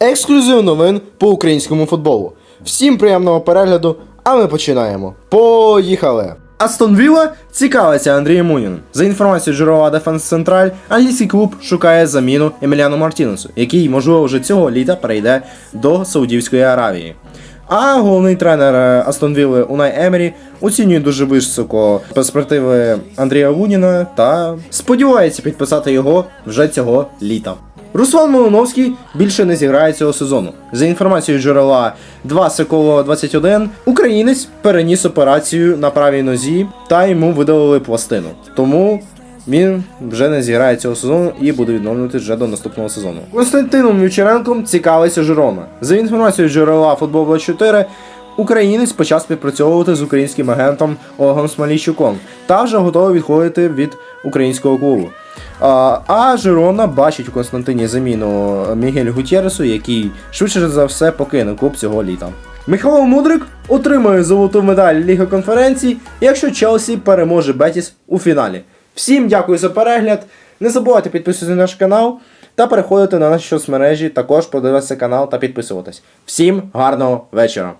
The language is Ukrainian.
Ексклюзив новин по українському футболу. Всім приємного перегляду, а ми починаємо. Поїхали! Астон Вілла цікавиться Андрієм Мунін. За інформацією джерела Defense Central, англійський клуб шукає заміну Еміліану Мартінесу, який, можливо, вже цього літа перейде до Саудівської Аравії. А головний тренер е, Астон Вілли Унай Емері оцінює дуже високо перспективи Андрія Луніна та сподівається підписати його вже цього літа. Руслан Малиновський більше не зіграє цього сезону. За інформацією джерела 2 Секоло 21, українець переніс операцію на правій нозі та йому видалили пластину. Тому він вже не зіграє цього сезону і буде відновлювати вже до наступного сезону. Константином Вівчаренком цікавиться Жирона. За інформацією джерела Футбол 24, українець почав співпрацьовувати з українським агентом Олегом Смолійчуком та вже готовий відходити від українського клубу. А, Жирона бачить у Константині заміну Мігель Гутєресу, який швидше за все покине клуб цього літа. Михайло Мудрик отримує золоту медаль Ліги конференцій, якщо Челсі переможе Бетіс у фіналі. Всім дякую за перегляд. Не забувайте підписуватися на наш канал та переходити на наші соцмережі, також подивитися канал та підписуватись. Всім гарного вечора!